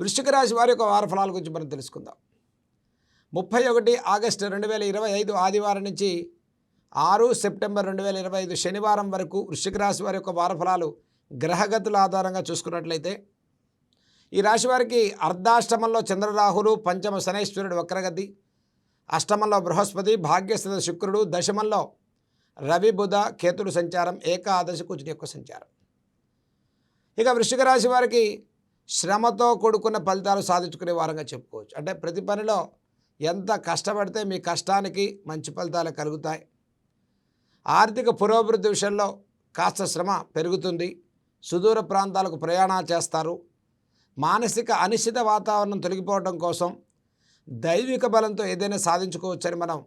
వృశ్చిక రాశి వారి యొక్క వారఫలాల గురించి మనం తెలుసుకుందాం. ముప్పై ఒకటి ఆగస్టు రెండు వేల ఇరవై ఐదు ఆదివారం నుంచి ఆరు సెప్టెంబర్ రెండు వేల ఇరవై ఐదు శనివారం వరకు వృశ్చిక రాశి వారి యొక్క వారఫలాలు గ్రహగతుల ఆధారంగా చూసుకున్నట్లయితే ఈ రాశి వారికి అర్ధాష్టమంలో చంద్రరాహులు పంచమ శనైశ్వరుడు వక్రగతి అష్టమంలో బృహస్పతి భాగ్యస్థిత శుక్రుడు దశమంలో రవి బుధ కేతుడు సంచారం ఏకాదశి కుజుని యొక్క సంచారం. ఇక వృశ్చిక రాశి వారికి శ్రమతో కూడుకున్న ఫలితాలు సాధించుకునే వారంగా చెప్పుకోవచ్చు. అంటే ప్రతి పనిలో ఎంత కష్టపడితే మీ కష్టానికి మంచి ఫలితాలు కలుగుతాయి. ఆర్థిక పురోభివృద్ధి విషయంలో కాస్త శ్రమ పెరుగుతుంది. సుదూర ప్రాంతాలకు ప్రయాణాలు చేస్తారు. మానసిక అనిశ్చిత వాతావరణం తొలగిపోవడం కోసం దైవిక బలంతో ఏదైనా సాధించుకోవచ్చని మనం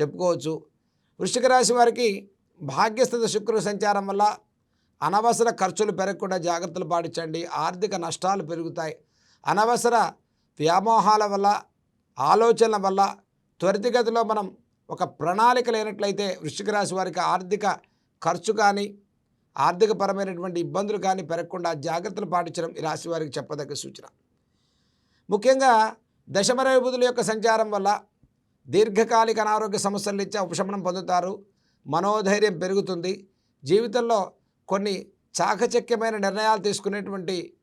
చెప్పుకోవచ్చు. వృష్టిక రాశి వారికి భాగ్యస్థిత శుక్రుడు సంచారం వల్ల అనవసర ఖర్చులు పెరగకుండా జాగ్రత్తలు పాటించండి. ఆర్థిక నష్టాలు పెరుగుతాయి. అనవసర వ్యామోహాల వల్ల ఆలోచనల వల్ల త్వరితగతిలో మనం ఒక ప్రణాళిక లేనట్లయితే వృశ్చిక రాశి వారికి ఆర్థిక ఖర్చు కానీ ఆర్థికపరమైనటువంటి ఇబ్బందులు కానీ పెరగకుండా జాగ్రత్తలు పాటించడం ఈ రాశి వారికి చెప్పదగ్గ సూచన. ముఖ్యంగా దశమరవిభుధుల యొక్క సంచారం వల్ల దీర్ఘకాలిక అనారోగ్య సమస్యల నుంచి ఉపశమనం పొందుతారు. మనోధైర్యం పెరుగుతుంది. జీవితంలో కొన్ని చాకచక్యమైన నిర్ణయాలు తీసుకునేటువంటి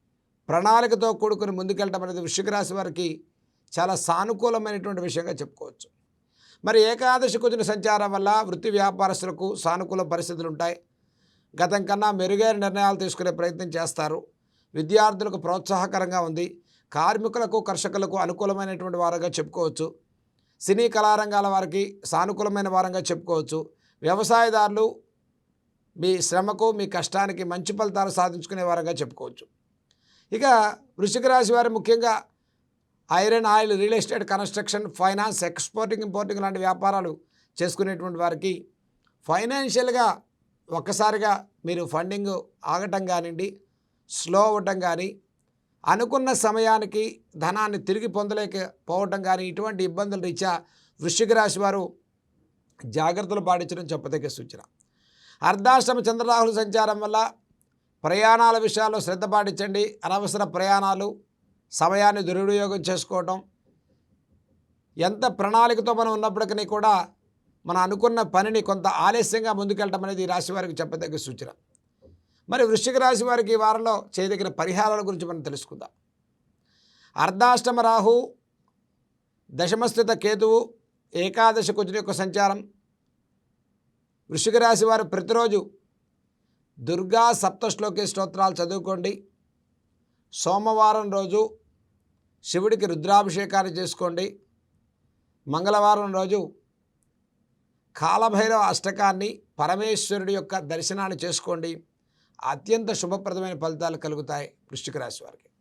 ప్రణాళికతో కూడుకుని ముందుకెళ్ళడం అనేది వృశ్చిక రాశి వారికి చాలా సానుకూలమైనటువంటి విషయంగా చెప్పుకోవచ్చు. మరి ఏకాదశి కుదిన సంచారం వల్ల వృత్తి వ్యాపారస్తులకు సానుకూల పరిస్థితులు ఉంటాయి. గతం కన్నా మెరుగైన నిర్ణయాలు తీసుకునే ప్రయత్నం చేస్తారు. విద్యార్థులకు ప్రోత్సాహకరంగా ఉంది. కార్మికులకు కర్షకులకు అనుకూలమైనటువంటి వారంగా చెప్పుకోవచ్చు. సినీ కళారంగాల వారికి సానుకూలమైన వారంగా చెప్పుకోవచ్చు. వ్యవసాయదారులు మీ శ్రమకు మీ కష్టానికి మంచి ఫలితాలు సాధించుకునే వారంగా చెప్పుకోవచ్చు. ఇక వృషిక రాశి వారు ముఖ్యంగా iron oil real estate construction finance exporting importing లాంటి వ్యాపారాలు చేసుకునేటువంటి వారికి ఫైనాన్షియల్గా ఒక్కసారిగా మీరు ఫండింగ్ ఆగటం కానివ్వండి స్లో అవ్వటం కానీ అనుకున్న సమయానికి ధనాన్ని తిరిగి పొందలేకపోవటం కానీ ఇటువంటి ఇబ్బందుల రీత్యా వృశ్చిక రాశి వారు జాగ్రత్తలు పాటించడం చెప్పదగ్గ సూచన. అర్ధాశ్రమ చంద్రరాహుల సంచారం వల్ల ప్రయాణాల విషయాల్లో శ్రద్ధ పాటించండి. అనవసర ప్రయాణాలు సమయాన్ని దుర్వినియోగం చేసుకోవటం. ఎంత ప్రణాళికతో మనం ఉన్నప్పటికీ కూడా మనం అనుకున్న పనిని కొంత ఆలస్యంగా ముందుకెళ్ళటం అనేది ఈ రాశి వారికి చెప్పదగ్గ సూచన. మరి వృశ్చిక రాశి వారికి ఈ వారంలో చేయదగిన పరిహారాల గురించి మనం తెలుసుకుందాం. అర్ధాష్టమ రాహు దశమస్థిత కేతువు ఏకాదశ కుజుని యొక్క సంచారం వృషిక రాశి వారు ప్రతిరోజు దుర్గా సప్తశ్లోకి స్తోత్రాలు చదువుకోండి. సోమవారం రోజు శివుడికి రుద్రాభిషేకాన్ని చేసుకోండి. మంగళవారం రోజు కాలభైరవ అష్టకాన్ని పరమేశ్వరుడి యొక్క దర్శనాన్ని చేసుకోండి. అత్యంత శుభప్రదమైన ఫలితాలు కలుగుతాయి వృష్టిక రాశి వారికి.